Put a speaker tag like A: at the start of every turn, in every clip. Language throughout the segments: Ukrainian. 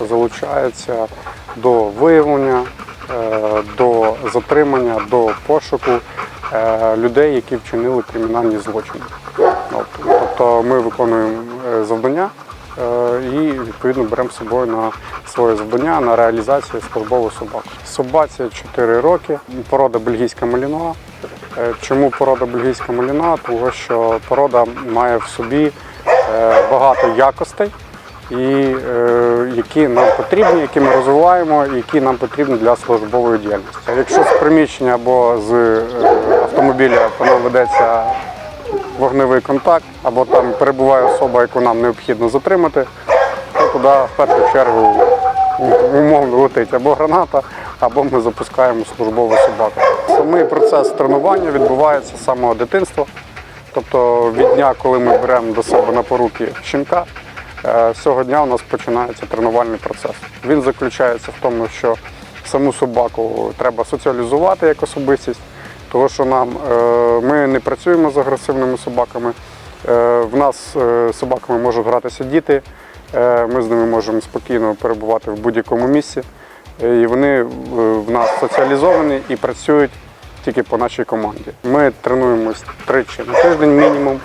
A: залучається до виявлення, е, до затримання, до пошуку е, людей, які вчинили кримінальні злочини. Тобто ми виконуємо е, завдання і відповідно беремо з собою на своє завдання на реалізацію службову собаку. Собаці 4 роки, порода бельгійська малінова. Е, Чому порода бельгійська маліна? Тому що порода має в собі багато якостей, і, які нам потрібні, які ми розвиваємо, які нам потрібні для службової діяльності. Якщо з приміщення або з е, автомобіля ведеться вогневий контакт, або там перебуває особа, яку нам необхідно затримати, то туди в першу чергу умовно летить або граната, або ми запускаємо службову собаку. Самий процес тренування відбувається з самого дитинства. Тобто від дня, коли ми беремо до себе на поруки щенка, з цього дня у нас починається тренувальний процес. Він заключається в тому, що саму собаку треба соціалізувати як особистість, тому що нам е, ми не працюємо з агресивними собаками. Е, В нас е, з собаками можуть гратися діти. Е, Ми з ними можемо спокійно перебувати в будь-якому місці. Е, І вони е, в нас соціалізовані і працюють тільки по нашій команді. Ми тренуємось тричі на тиждень мінімум.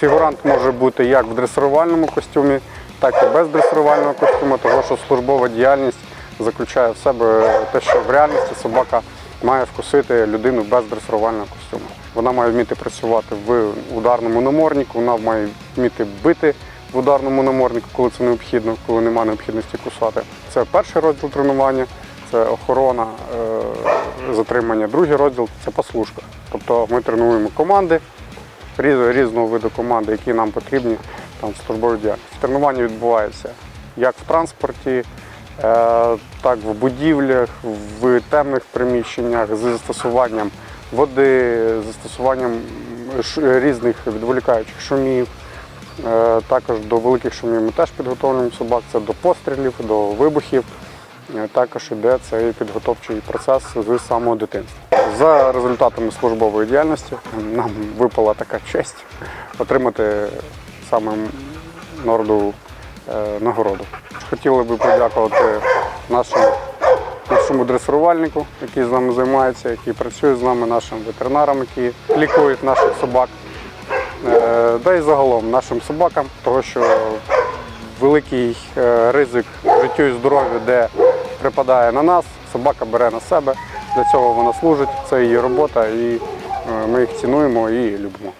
A: Фігурант може бути як в дресирувальному костюмі, так і без дресирувального костюму, тому що службова діяльність заключає в себе те, що в реальності собака має вкусити людину без дресирувального костюму. Вона має вміти працювати в ударному наморднику, вона має вміти бити в ударному наморднику, коли це необхідно, коли немає необхідності кусати. Це перший розділ тренування, це охорона, е, затримання. Другий розділ це послушка. Тобто ми тренуємо команди різного виду команди, які нам потрібні там, в службовій діяльності. Тренування відбувається як в транспорті, е, так в будівлях, в темних приміщеннях з застосуванням води, з застосуванням різних відволікаючих шумів. Е, Також до великих шумів ми теж підготовлюємо собак, це до пострілів, до вибухів. Е, Також іде цей підготовчий процес з самого дитинства. За результатами службової діяльності нам випала така честь отримати саме норду е, нагороду. Хотіли би подякувати нашому, нашому дресирувальнику, який з нами займається, який працює з нами, нашим ветеринарам, які лікують наших собак. Е, Да і загалом нашим собакам, тому що великий е, ризик життю і здоров'ю, де припадає на нас, собака бере на себе. Для цього вона служить, це її робота, і е, ми їх цінуємо і любимо.